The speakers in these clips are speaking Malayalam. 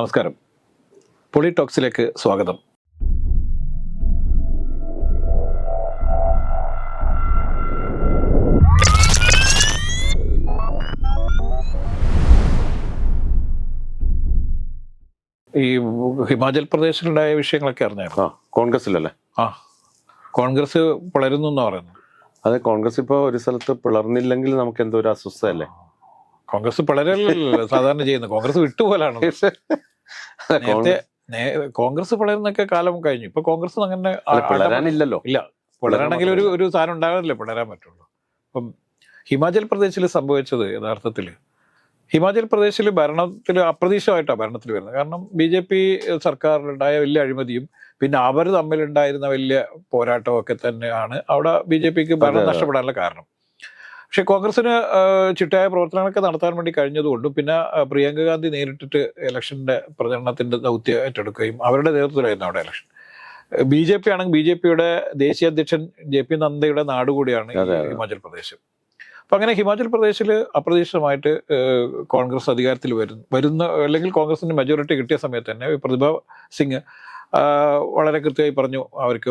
നമസ്കാരം. പൊളിടോക്സിലേക്ക് സ്വാഗതം. ഈ ഹിമാചൽ പ്രദേശിലുണ്ടായ വിഷയങ്ങളൊക്കെ അറിഞ്ഞായിരുന്നു? ആ കോൺഗ്രസിലല്ലേ ആ കോൺഗ്രസ് പിളരുന്നു എന്ന് പറയുന്നു അതെ കോൺഗ്രസ് ഇപ്പൊ ഒരു സ്ഥലത്ത് പിളർന്നില്ലെങ്കിൽ നമുക്ക് എന്തോ ഒരു അസ്വസ്ഥതല്ലേ കോൺഗ്രസ് പിളരല്ലോ സാധാരണ ചെയ്യുന്നത്. കോൺഗ്രസ് വിട്ടുപോലാണ് നേരത്തെ കോൺഗ്രസ് പിളരുന്നൊക്കെ കാലം കഴിഞ്ഞു. ഇപ്പൊ കോൺഗ്രസ് അങ്ങനെ പിളരാനില്ലല്ലോ. ഇല്ല പിളരാണെങ്കിൽ ഒരു ഒരു സാധനം ഉണ്ടാകാറില്ല പിളരാൻ പറ്റുള്ളൂ. അപ്പം ഹിമാചൽ പ്രദേശിൽ സംഭവിച്ചത് യഥാർത്ഥത്തിൽ ഹിമാചൽ പ്രദേശിൽ ഭരണത്തിൽ അപ്രതീക്ഷിതമായിട്ടാണ് ഭരണത്തിൽ വരുന്നത്. കാരണം ബി ജെ പി സർക്കാരിലുണ്ടായ വലിയ അഴിമതിയും പിന്നെ അവർ തമ്മിലുണ്ടായിരുന്ന വലിയ പോരാട്ടവും ഒക്കെ തന്നെയാണ് അവിടെ ബി ജെ പിക്ക് ഭരണം. നഷ്ടപ്പെടാനുള്ള കാരണം. പക്ഷെ കോൺഗ്രസിന് ചിട്ടായ ചിട്ടയായ പ്രവർത്തനങ്ങളൊക്കെ നടത്താൻ വേണ്ടി കഴിഞ്ഞതുകൊണ്ടും പിന്നെ പ്രിയങ്ക ഗാന്ധി നേരിട്ടിട്ട് ഇലക്ഷന്റെ പ്രചരണത്തിന്റെ ദൗത്യം ഏറ്റെടുക്കുകയും അവരുടെ നേതൃത്വത്തിലായിരുന്നു അവിടെ ഇലക്ഷൻ ബി ജെ പി ആണെങ്കിൽ ബി ജെ പിയുടെ ദേശീയ അധ്യക്ഷൻ ജെ പി നന്ദയുടെ നാട് കൂടിയാണ്. ഹിമാചൽ പ്രദേശ് അപ്പൊ അങ്ങനെ ഹിമാചൽ പ്രദേശിൽ അപ്രതീക്ഷിതമായിട്ട് കോൺഗ്രസ് അധികാരത്തിൽ വരുന്നു വരുന്ന അല്ലെങ്കിൽ കോൺഗ്രസിന് മെജോറിറ്റി കിട്ടിയ സമയത്ത് തന്നെ പ്രതിഭ സിംഗ് വളരെ കൃത്യമായി പറഞ്ഞു അവർക്ക്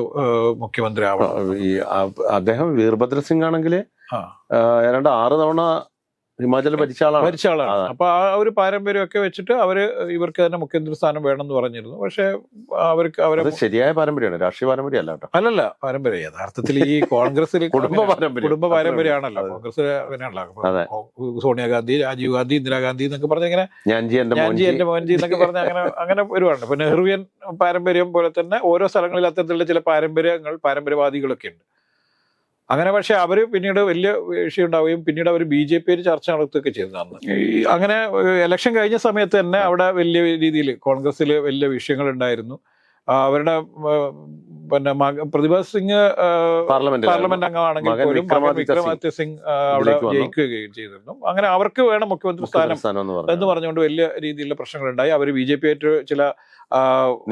മുഖ്യമന്ത്രി ആവണം. ഈ അദ്ദേഹം വീർഭദ്ര സിംഗ് ആണെങ്കിൽ ഏതാണ്ട് ആറ് തവണ ഹിമാചൽ ഭരിച്ച ആളാണ്. ഭരിച്ച ആളാണ്. അപ്പൊ ആ ഒരു പാരമ്പര്യമൊക്കെ വെച്ചിട്ട് അവർ ഇവർക്ക് തന്നെ മുഖ്യമന്ത്രി സ്ഥാനം വേണമെന്ന് പറഞ്ഞിരുന്നു. പക്ഷെ അവർക്ക് അവരെ ശരിയായ പാരമ്പര്യമാണ് രാഷ്ട്രീയ പാരമ്പര്യം അല്ല കേട്ടോ. അല്ലല്ല പാരമ്പര്യം യഥാർത്ഥത്തിൽ ഈ കോൺഗ്രസിൽ കുടുംബ പാരമ്പര്യം. കുടുംബ പാരമ്പര്യമാണല്ലോ. കോൺഗ്രസിലെ കോൺഗ്രസ് അങ്ങനെയാണല്ലോ. സോണിയാഗാന്ധി രാജീവ് ഗാന്ധി ഇന്ദിരാഗാന്ധി എന്നൊക്കെ പറഞ്ഞ ഇങ്ങനെ ഞാൻജി എന്റെ മോൻജി. എന്നൊക്കെ പറഞ്ഞ അങ്ങനെ അങ്ങനെ വരുവാണ്. ഇപ്പൊ നെഹ്റുവിയൻ പാരമ്പര്യം പോലെ തന്നെ ഓരോ സ്ഥലങ്ങളിൽ അത്തരത്തിലുള്ള ചില പാരമ്പര്യങ്ങൾ പാരമ്പര്യവാദികളൊക്കെ ഉണ്ട്. അങ്ങനെ പക്ഷെ അവർ പിന്നീട് വലിയ വിഷയം ഉണ്ടാവുകയും പിന്നീട് അവർ ബി ജെ പി ചർച്ച നടത്തുകയൊക്കെ ചെയ്തതാണ് അങ്ങനെ ഇലക്ഷൻ കഴിഞ്ഞ സമയത്ത് തന്നെ അവിടെ വലിയ രീതിയിൽ കോൺഗ്രസ്സിൽ വലിയ വിഷയങ്ങൾ ഉണ്ടായിരുന്നു അവരുടെ പിന്നെ പ്രതിഭ സിംഗ് പാർലമെന്റ് അംഗമാണെങ്കിൽ പോലും വിക്രമാദിത്യ സിംഗ് അവിടെ ജയിക്കുകയും ചെയ്തിരുന്നു. അങ്ങനെ അവർക്ക് വേണം മുഖ്യമന്ത്രി സ്ഥാനം എന്ന് പറഞ്ഞുകൊണ്ട് വലിയ രീതിയിലുള്ള പ്രശ്നങ്ങൾ ഉണ്ടായി അവർ ബി ജെ പി ആയിട്ട് ചില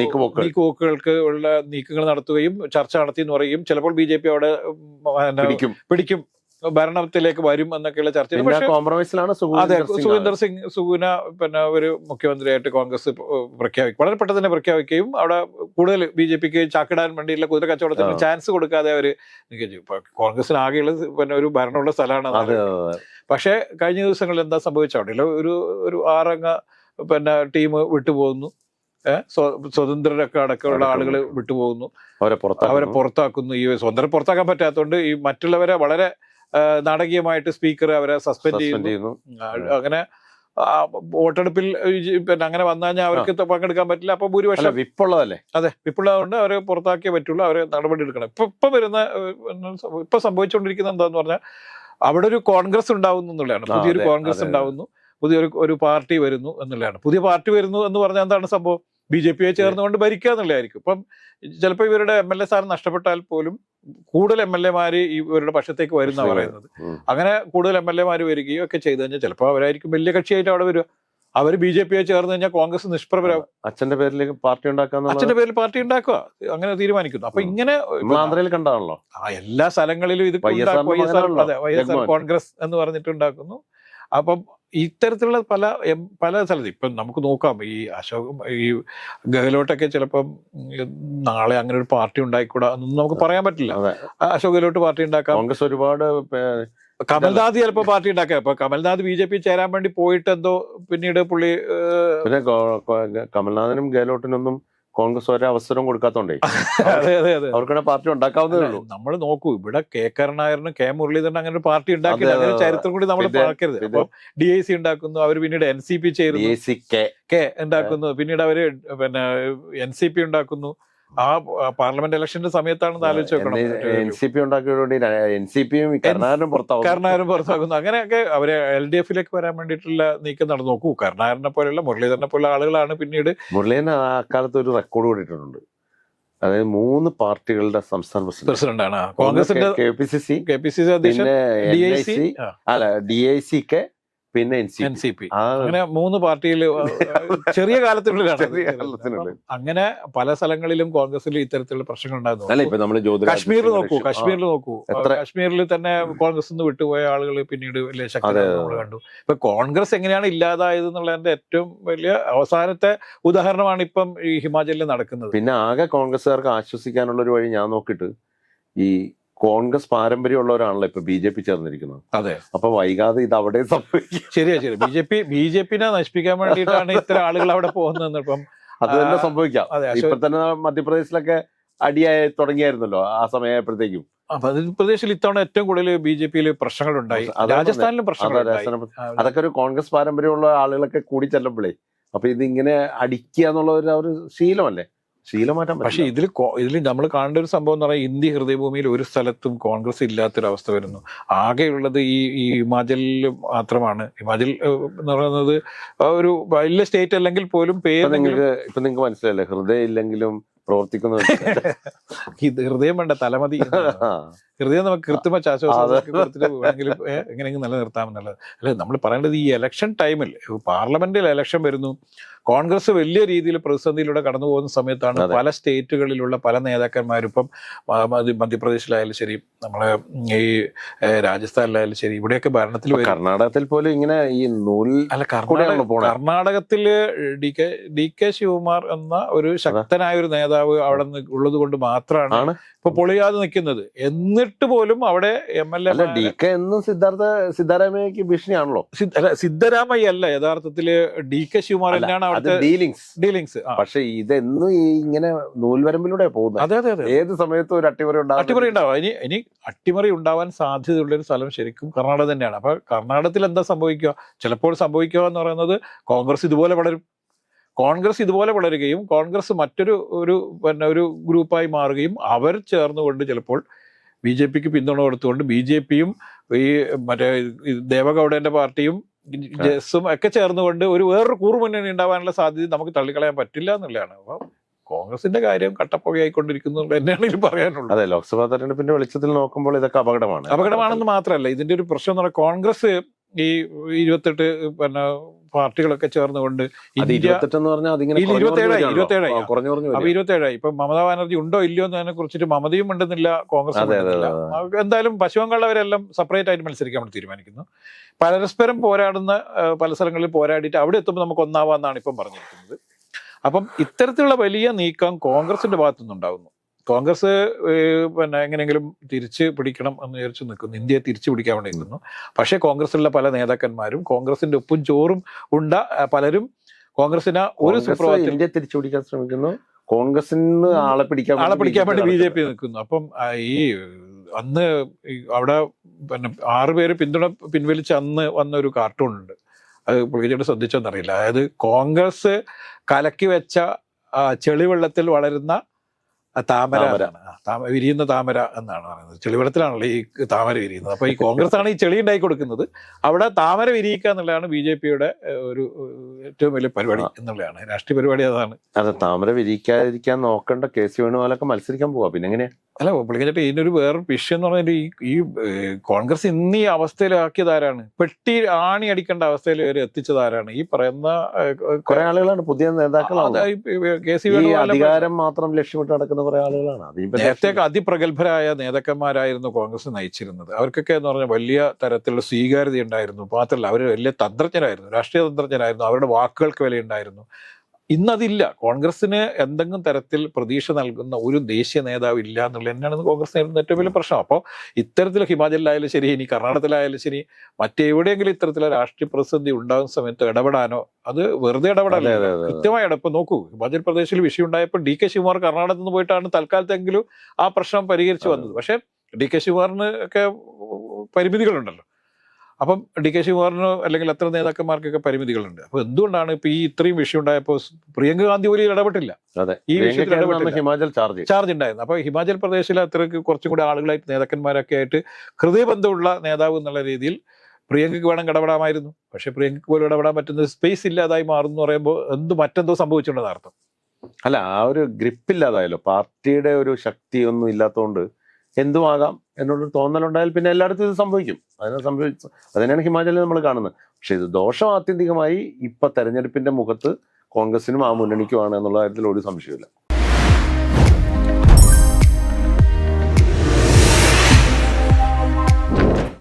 നീക്കുപോക്കുകൾക്ക് ഉള്ള നീക്കങ്ങൾ നടത്തുകയും ചർച്ച നടത്തി എന്ന് പറയുകയും ചിലപ്പോൾ ബി ജെ പി അവിടെ പിടിക്കും. ഭരണത്തിലേക്ക് വരും എന്നൊക്കെയുള്ള ചർച്ച കോംപ്രമൈസിലാണ് അതെ സുഖീന്ദർ സിംഗ് സുഗുന പിന്നെ ഒരു മുഖ്യമന്ത്രിയായിട്ട് കോൺഗ്രസ് പ്രഖ്യാപിക്കും. വളരെ പെട്ടെന്ന് തന്നെ പ്രഖ്യാപിക്കുകയും അവിടെ കൂടുതൽ ബി ജെ പിക്ക് ചാക്കിടാൻ വേണ്ടിയുള്ള കുതിര കച്ചവടത്തിന് ചാൻസ് കൊടുക്കാതെ അവർ നിൽക്കുകയും കോൺഗ്രസിന് ആകെയുള്ള പിന്നെ ഒരു ഭരണമുള്ള സ്ഥലമാണ് പക്ഷെ കഴിഞ്ഞ ദിവസങ്ങളിൽ എന്താ സംഭവിച്ച? അവിടെ ഒരു ഒരു ആറംഗ പിന്നെ ടീം വിട്ടുപോകുന്നു. സ്വതന്ത്രരൊക്കെ അടക്കമുള്ള ആളുകൾ വിട്ടുപോകുന്നു. അവരെ പുറത്താക്കുന്നു. ഈ സ്വതന്ത്രം പുറത്താക്കാൻ പറ്റാത്തതുകൊണ്ട് ഈ മറ്റുള്ളവരെ വളരെ നാടകീയമായിട്ട് സ്പീക്കർ അവരെ സസ്പെൻഡ് ചെയ്യുന്നു. അങ്ങനെ വോട്ടെടുപ്പിൽ പിന്നെ അങ്ങനെ വന്നു കഴിഞ്ഞാൽ അവർക്ക് പങ്കെടുക്കാൻ പറ്റില്ല. അപ്പൊ ഭൂരിപക്ഷം വിപ്പുള്ളതല്ലേ? അതെ വിപ്പുള്ളതുകൊണ്ട് അവരെ പുറത്താക്കിയേ പറ്റുള്ളൂ. അവരെ നടപടി എടുക്കണം. ഇപ്പൊ ഇപ്പൊ വരുന്ന ഇപ്പൊ സംഭവിച്ചുകൊണ്ടിരിക്കുന്ന എന്താന്ന് പറഞ്ഞാൽ അവിടെ ഒരു കോൺഗ്രസ് ഉണ്ടാവുന്നു എന്നുള്ളതാണ്. പുതിയൊരു കോൺഗ്രസ്. ഉണ്ടാവുന്നു. പുതിയൊരു ഒരു പാർട്ടി വരുന്നു എന്നുള്ളതാണ്. പുതിയ പാർട്ടി വരുന്നു എന്ന് പറഞ്ഞാൽ എന്താണ് സംഭവം? ബി ജെ പിയെ ചേർന്നുകൊണ്ട് ഭരിക്കുക എന്നുള്ളതായിരിക്കും. ഇപ്പം ചിലപ്പോൾ ഇവരുടെ എം എൽ എ സ്ഥാനം നഷ്ടപ്പെട്ടാൽ പോലും കൂടുതൽ എം എൽ എമാര് ഇവരുടെ പക്ഷത്തേക്ക് വരുന്ന. പറയുന്നത്. അങ്ങനെ കൂടുതൽ എം എൽ എമാര് വരികയും ഒക്കെ ചെയ്തു കഴിഞ്ഞാൽ ചിലപ്പോൾ അവരായിരിക്കും വലിയ കക്ഷിയായിട്ട് അവിടെ വരിക. അവർ ബി ജെ പിയെ ചേർന്ന് കഴിഞ്ഞാൽ കോൺഗ്രസ് നിഷ്പ്രഭരാകും അച്ഛന്റെ പേരിലേക്ക് പാർട്ടി ഉണ്ടാക്കാൻ അച്ഛന്റെ പേരിൽ പാർട്ടി ഉണ്ടാക്കുക. അങ്ങനെ തീരുമാനിക്കുന്നു. അപ്പൊ ഇങ്ങനെ ആന്ധ്രയിൽ കണ്ടാണല്ലോ. ആ എല്ലാ സ്ഥലങ്ങളിലും ഇത്. കോൺഗ്രസ് എന്ന് പറഞ്ഞിട്ട് ഉണ്ടാക്കുന്നു അപ്പം ഇത്തരത്തിലുള്ള പല പല സ്ഥലത്ത് ഇപ്പം നമുക്ക് നോക്കാം. ഈ അശോക് ഈ ഗെഹ്ലോട്ടൊക്കെ ചിലപ്പം നാളെ അങ്ങനെ ഒരു പാർട്ടി ഉണ്ടായിക്കൂടാ എന്നൊന്നും നമുക്ക് പറയാൻ പറ്റില്ല. അശോക് ഗെഹ്ലോട്ട് പാർട്ടി ഉണ്ടാക്കാം. കോൺഗ്രസ് ഒരുപാട് കമൽനാഥ് ചിലപ്പോൾ പാർട്ടി ഉണ്ടാക്കാം. അപ്പൊ കമൽനാഥ് ബി ജെ പി ചേരാൻ വേണ്ടി പോയിട്ട് എന്തോ പിന്നീട് പുള്ളി കമൽനാഥിനും പിന്നെ ഗോ- ഗെഹ്ലോട്ടിനൊന്നും കോൺഗ്രസ് ഒരു അവസരം കൊടുക്കാത്തോണ്ടേ. അതെ അതെ അതെ. അവർക്കിടെ പാർട്ടി ഉണ്ടാക്കാവുന്നേ ഉള്ളൂ. നമ്മൾ നോക്കൂ ഇവിടെ കെ കരുണാകരനും കെ മുരളീധരനും അങ്ങനെ ഒരു പാർട്ടി ഉണ്ടാക്കി അങ്ങനെ ചരിത്രം കൂടി നമ്മൾ പാർക്കരുത്. അപ്പം ഡി ഐ സി ഉണ്ടാക്കുന്നു അവർ പിന്നീട് എൻ സി പി ചേരുന്നു. കെ കെ ഉണ്ടാക്കുന്നു പിന്നീട് അവർ പിന്നെ എൻ സി പി ഉണ്ടാക്കുന്നു. ആ പാർലമെന്റ് ഇലക്ഷന്റെ സമയത്താണ് ആലോചിച്ച് നോക്കണം എൻ സി പി ഉണ്ടാക്കിയതോടുകൂടി എൻ സി പിയും കരുണാകരനും പുറത്താക്കുന്നു അങ്ങനെയൊക്കെ അവരെ എൽ ഡി എഫിലേക്ക് വരാൻ വേണ്ടിയിട്ടുള്ള നീക്കം നടന്നു. നോക്കൂ കരുണാകരനെ പോലെയുള്ള മുരളീധരനെ പോലുള്ള ആളുകളാണ് പിന്നീട് മുരളീധരൻ ആ കാലത്ത് ഒരു റെക്കോർഡ് കൂടിയിട്ടുണ്ട് അതായത് മൂന്ന് പാർട്ടികളുടെ സംസ്ഥാന പ്രസിഡന്റ്. പ്രസിഡന്റ് ആണ് കോൺഗ്രസിന്റെ K P C C K P C C അധ്യക്ഷൻ ഡി ഐ സി അല്ല ഡി ഐ സി കെ പിന്നെ N C N C P അങ്ങനെ മൂന്ന് പാർട്ടിയിൽ ചെറിയ കാലത്തിനുള്ളിലാണ്. കാലത്തിനുള്ളിൽ. അങ്ങനെ പല സ്ഥലങ്ങളിലും കോൺഗ്രസിൽ ഇത്തരത്തിലുള്ള പ്രശ്നങ്ങൾ ഉണ്ടായിരുന്നു. കാശ്മീരിൽ നോക്കൂ കാശ്മീരിൽ നോക്കൂ. കാശ്മീരിൽ തന്നെ കോൺഗ്രസ് നിന്ന് വിട്ടുപോയ ആളുകൾ പിന്നീട് വലിയ ശക്തി നമ്മൾ കണ്ടു. ഇപ്പൊ കോൺഗ്രസ് എങ്ങനെയാണ് ഇല്ലാതായത് എന്നുള്ളതിന്റെ ഏറ്റവും വലിയ അവസാനത്തെ ഉദാഹരണമാണ് ഇപ്പം ഈ ഹിമാചലിൽ നടക്കുന്നത്. പിന്നെ ആകെ കോൺഗ്രസ്സുകാർക്ക് ആശ്വസിക്കാനുള്ള ഒരു വഴി ഞാൻ നോക്കിയിട്ട് ഈ കോൺഗ്രസ് പാരമ്പര്യമുള്ളവരാണല്ലോ ഇപ്പൊ ബി ജെ പി ചേർന്നിരിക്കുന്നത്. അതെ. അപ്പൊ വൈകാതെ ഇത് അവിടെ സംഭവിക്കും. ശരിയാ ശരി B J P B J പിനെ നശിപ്പിക്കാൻ വേണ്ടിയിട്ടാണ് ഇത്ര ആളുകൾ അവിടെ പോകുന്നത് ഇപ്പം അത് തന്നെ സംഭവിക്കാം. ഇപ്പൊ തന്നെ മധ്യപ്രദേശിലൊക്കെ അടിയായി തുടങ്ങിയായിരുന്നല്ലോ ആ സമയമായപ്പോഴത്തേക്കും. മധ്യപ്രദേശിൽ ഇത്തവണ ഏറ്റവും കൂടുതൽ ബി ജെ പിയിൽ പ്രശ്നങ്ങൾ ഉണ്ടായി രാജസ്ഥാനിലും പ്രശ്നങ്ങൾ അതാ അതൊക്കെ ഒരു കോൺഗ്രസ് പാരമ്പര്യമുള്ള ആളുകളൊക്കെ കൂടി ചെല്ലുമ്പോഴേ അപ്പൊ ഇത് ഇങ്ങനെ അടിക്കുക എന്നുള്ള ഒരു ശീലമല്ലേ? ശീലം മാറ്റാൻ പക്ഷെ ഇതിൽ ഇതിൽ നമ്മൾ കാണേണ്ട ഒരു സംഭവം എന്ന് പറഞ്ഞാൽ ഇന്ത്യ ഹൃദയഭൂമിയിൽ ഒരു സ്ഥലത്തും കോൺഗ്രസ് ഇല്ലാത്തൊരവസ്ഥ വരുന്നു. ആകെയുള്ളത് ഈ ഈ ഹിമാചലിൽ മാത്രമാണ്. ഹിമാചൽ എന്ന് പറയുന്നത് ഒരു വലിയ സ്റ്റേറ്റ് അല്ലെങ്കിൽ പോലും പേര് നിങ്ങൾക്ക് ഇപ്പൊ നിങ്ങൾക്ക് മനസ്സിലല്ലേ ഹൃദയം ഇല്ലെങ്കിലും പ്രവർത്തിക്കുന്ന ഇത് ഹൃദയം വേണ്ട തലമതി ഹൃദയം നമുക്ക് കൃത്രിമ ഏഹ്, എങ്ങനെയെങ്കിലും നിലനിർത്താമെന്നുള്ളത്. അല്ലെ നമ്മൾ പറയേണ്ടത് ഈ ഇലക്ഷൻ ടൈമിൽ പാർലമെന്റിൽ ഇലക്ഷൻ വരുന്നു. കോൺഗ്രസ് വലിയ രീതിയിൽ പ്രതിസന്ധിയിലൂടെ കടന്നു പോകുന്ന സമയത്താണ് പല സ്റ്റേറ്റുകളിലുള്ള പല നേതാക്കന്മാരും ഇപ്പം മധ്യപ്രദേശിലായാലും ശരി നമ്മളെ ഈ രാജസ്ഥാനിലായാലും ശരി ഇവിടെയൊക്കെ ഭരണത്തിൽ കർണാടകത്തിൽ പോലും ഇങ്ങനെ ഈ നൂൽ അല്ല കർണാടകത്തിൽ D K D K Shivakumar എന്ന ഒരു ശക്തനായ ഒരു നേതാവ് അവിടെ ഉള്ളത് കൊണ്ട് മാത്രമാണ് ഇപ്പൊ പൊളിയാതെ നിൽക്കുന്നത്. എന്നിട്ട് പോലും അവിടെ M L A D K എന്നും സിദ്ധാർത്ഥ സിദ്ധാരാമയ്യക്ക് ഭീഷണിയാണല്ലോ. സിദ്ധരാമയ്യ അല്ല യഥാർത്ഥത്തിൽ ഡി കെ ശിവകുമാർ തന്നെയാണ് ഡീലിങ്സ്. ഡീലിങ്സ് പക്ഷെ ഇതെന്നും ഈ ഇങ്ങനെ നൂൽവരമ്പിലൂടെ പോകുന്നത് അതെ അതെ അതെ. ഏത് സമയത്തും ഒരു അട്ടിമറി ഉണ്ടാവും അട്ടിമറി ഉണ്ടാവും. ഇനി ഇനി അട്ടിമറി ഉണ്ടാവാൻ സാധ്യതയുള്ള ഒരു സ്ഥലം ശരിക്കും കർണാടക തന്നെയാണ്. അപ്പൊ കർണാടകത്തിൽ എന്താ സംഭവിക്കുക? ചിലപ്പോൾ സംഭവിക്കുക എന്ന് പറയുന്നത് കോൺഗ്രസ് ഇതുപോലെ വളരും. കോൺഗ്രസ് ഇതുപോലെ വളരുകയും കോൺഗ്രസ് മറ്റൊരു ഒരു പിന്നെ ഒരു ഗ്രൂപ്പായി മാറുകയും അവർ ചേർന്നുകൊണ്ട് ചിലപ്പോൾ ബി ജെ പിക്ക് പിന്തുണ കൊടുത്തുകൊണ്ട് ബി ജെ പിയും ഈ മറ്റേ ദേവഗൗഡന്റെ പാർട്ടിയും ജെസും ഒക്കെ ചേർന്നുകൊണ്ട് ഒരു വേറൊരു കൂറുമുന്നണി ഉണ്ടാവാനുള്ള സാധ്യത നമുക്ക് തള്ളിക്കളയാൻ പറ്റില്ല എന്നുള്ളതാണ്. അപ്പോൾ കോൺഗ്രസിന്റെ കാര്യം കട്ടപ്പുകയായിക്കൊണ്ടിരിക്കുന്നു തന്നെയാണ് ഇതിൽ പറയാനുള്ളത്. അതെ ലോക്സഭാ തെരഞ്ഞെടുപ്പിന്റെ വെളിച്ചത്തിൽ നോക്കുമ്പോൾ ഇതൊക്കെ അപകടമാണ്. അപകടമാണെന്ന് മാത്രമല്ല ഇതിന്റെ ഒരു പ്രശ്നം എന്ന് പറഞ്ഞാൽ കോൺഗ്രസ് ഈ ഇരുപത്തെട്ട് പിന്നെ പാർട്ടികളൊക്കെ ചേർന്നുകൊണ്ട് ഇരുപത്തേഴായി, ഇപ്പൊ മമതാ ബാനർജി ഉണ്ടോ ഇല്ലയോ എന്നതിനെ കുറിച്ചിട്ട് മമതയും ഉണ്ടെന്നില്ല കോൺഗ്രസ് എന്തായാലും പശ്ചിമ ബംഗാളവരെല്ലാം സെപ്പറേറ്റ് ആയിട്ട് മത്സരിക്കാൻ നമ്മൾ തീരുമാനിക്കുന്നു. പരസ്പരം പോരാടുന്ന പല സ്ഥലങ്ങളിൽ പോരാടിയിട്ട് അവിടെ എത്തുമ്പോൾ നമുക്ക് ഒന്നാവാന്നാണ് ഇപ്പം പറഞ്ഞിരിക്കുന്നത്. അപ്പം ഇത്തരത്തിലുള്ള വലിയ നീക്കം കോൺഗ്രസിന്റെ ഭാഗത്തു നിന്നുണ്ടാകുന്നു കോൺഗ്രസ് പിന്നെ എങ്ങനെയെങ്കിലും തിരിച്ച് പിടിക്കണം എന്ന് വിചാരിച്ച് നിൽക്കുന്നു ഇന്ത്യയെ തിരിച്ചു പിടിക്കാൻ വേണ്ടി നിൽക്കുന്നു പക്ഷേ കോൺഗ്രസിലുള്ള പല നേതാക്കന്മാരും കോൺഗ്രസിന്റെ ഒപ്പും ചോറും ഉണ്ട പലരും കോൺഗ്രസിന് ഒരു സുപ്രഭാതത്തിൽ ഇന്ത്യ തിരിച്ചു പിടിക്കാൻ ശ്രമിക്കുന്നു. കോൺഗ്രസിന് ആളെ പിടിക്കാൻ ആളെ പിടിക്കാൻ വേണ്ടി ബി ജെ പി നിൽക്കുന്നു. അപ്പം ഈ അന്ന് അവിടെ പിന്നെ ആറ് പേര് പിന്തുണ പിൻവലിച്ച് അന്ന് വന്ന ഒരു കാർട്ടൂൺ ഉണ്ട്. അത് പുള്ളിച്ചേട്ട് ശ്രദ്ധിച്ചോന്നറിയില്ല. അതായത് കോൺഗ്രസ് കലക്കി വെച്ച ചെളിവെള്ളത്തിൽ വളരുന്ന താമര. താമ- വിരിയുന്ന താമര എന്നാണ് പറയുന്നത്. ചെളിവെള്ളത്തിലാണല്ലോ ഈ താമര വിരിയുന്നത്. അപ്പൊ ഈ കോൺഗ്രസ് ആണ് ഈ ചെളി ഉണ്ടാക്കി കൊടുക്കുന്നത്. അവിടെ താമര വിരിയിക്കുക എന്നുള്ളതാണ് ബി ജെ പിയുടെ ഒരു ഏറ്റവും വലിയ പരിപാടി എന്നുള്ളതാണ്. രാഷ്ട്രീയ പരിപാടി അതാണ്. അതെ താമര വിരിയിക്കാതിരിക്കാൻ നോക്കേണ്ട കെ സി വേണുപോലൊക്കെ മത്സരിക്കാൻ പോവാ. പിന്നെ എങ്ങനെയാ അല്ല പുള്ളിക്കായിട്ട് ഇതിനൊരു വേറൊരു വിഷയം എന്ന് പറഞ്ഞാൽ ഈ ഈ കോൺഗ്രസ് ഇന്ന് ഈ അവസ്ഥയിലാക്കിയത് ആരാണ്? പെട്ടി ആണി അടിക്കേണ്ട അവസ്ഥയിൽ വരെ എത്തിച്ചതാരാണ് ഈ പറയുന്ന കുറെ ആളുകളാണ് പുതിയ നേതാക്കളാണ്. അധികാരം മാത്രം ലക്ഷ്യമിട്ട് നടക്കുന്ന കുറെ ആളുകളാണ്. നേരത്തെയൊക്കെ അതിപ്രഗത്ഭരായ നേതാക്കന്മാരായിരുന്നു കോൺഗ്രസ് നയിച്ചിരുന്നത്. അവർക്കൊക്കെ എന്ന് പറഞ്ഞാൽ വലിയ തരത്തിലുള്ള സ്വീകാര്യത ഉണ്ടായിരുന്നു. മാത്രമല്ല അവർ വലിയ തന്ത്രജ്ഞരായിരുന്നു. രാഷ്ട്രീയ തന്ത്രജ്ഞരായിരുന്നു. അവരുടെ വാക്കുകൾക്ക് വിലയുണ്ടായിരുന്നു. ഇന്നതില്ല. കോൺഗ്രസിന് എന്തെങ്കിലും തരത്തിൽ പ്രതീക്ഷ നൽകുന്ന ഒരു ദേശീയ നേതാവ് ഇല്ല എന്നുള്ളത് തന്നെയാണ് കോൺഗ്രസ് നേരിടുന്ന ഏറ്റവും വലിയ പ്രശ്നം. അപ്പോൾ ഇത്തരത്തിൽ ഹിമാചലിലായാലും ശരി ഇനി കർണാടകത്തിലായാലും ശരി മറ്റെവിടെയെങ്കിലും ഇത്തരത്തിലുള്ള രാഷ്ട്രീയ പ്രതിസന്ധി ഉണ്ടാകുന്ന സമയത്ത് ഇടപെടാനോ അത് വെറുതെ അതെ കൃത്യമായി ഇടപെടാൻ നോക്കൂ. ഹിമാചൽ പ്രദേശിൽ വിഷയം ഉണ്ടായപ്പോൾ ഡി കെ ശിവകുമാർ കർണാടകത്തിൽ നിന്ന് പോയിട്ടാണ് തൽക്കാലത്തെങ്കിലും ആ പ്രശ്നം പരിഹരിച്ചു വന്നത്. പക്ഷേ ഡി കെ ശിവകുമാറിന് ഒക്കെ പരിമിതികളുണ്ടല്ലോ. അപ്പം ഡി കെ ശിവകുമാറിനോ അല്ലെങ്കിൽ അത്ര നേതാക്കന്മാർക്കൊക്കെ പരിമിതികളുണ്ട്. അപ്പൊ എന്തുകൊണ്ടാണ് ഇപ്പൊ ഈ ഇത്രയും വിഷയം ഉണ്ടായപ്പോൾ പ്രിയങ്ക ഗാന്ധി പോലും ഇടപെട്ടില്ല? ഈ വിഷയത്തിൽ ഇടപെട്ടില്ല. ഹിമാചൽ ചാർജ് ചാർജ് ഉണ്ടായിരുന്നു. അപ്പൊ ഹിമാചൽ പ്രദേശിലെ അത്രയ്ക്ക് കുറച്ചും കൂടി ആളുകളായിട്ട് നേതാക്കന്മാരൊക്കെ ആയിട്ട് ഹൃദയബന്ധമുള്ള നേതാവ് എന്നുള്ള രീതിയിൽ പ്രിയങ്കയ്ക്ക് വേണം ഇടപെടാമായിരുന്നു പക്ഷെ പ്രിയങ്കയ്ക്ക് പോലും ഇടപെടാൻ പറ്റുന്ന സ്പേസ് ഇല്ലാതായി മാറുന്നു എന്ന് പറയുമ്പോൾ എന്ത് മറ്റെന്തോ സംഭവിച്ചിട്ടുണ്ടെന്ന് അർത്ഥം. അല്ല ആ ഒരു ഗ്രിപ്പ് ഇല്ലാതായല്ലോ. പാർട്ടിയുടെ ഒരു ശക്തി ഒന്നും ഇല്ലാത്തതുകൊണ്ട് എന്തുമാകാം എന്നുള്ളൊരു തോന്നലുണ്ടായാൽ പിന്നെ എല്ലായിടത്തും ഇത് സംഭവിക്കും. അതിനെ സംഭവിച്ചു അതിനാണ് ഹിമാചലിൽ നമ്മൾ കാണുന്നത്. പക്ഷെ ഇത് ദോഷം ആത്യന്തികമായി ഇപ്പൊ തെരഞ്ഞെടുപ്പിന്റെ മുഖത്ത് കോൺഗ്രസിനും ആ മുന്നണിക്കുമാണ് എന്നുള്ള കാര്യത്തിൽ ഒരു സംശയമില്ല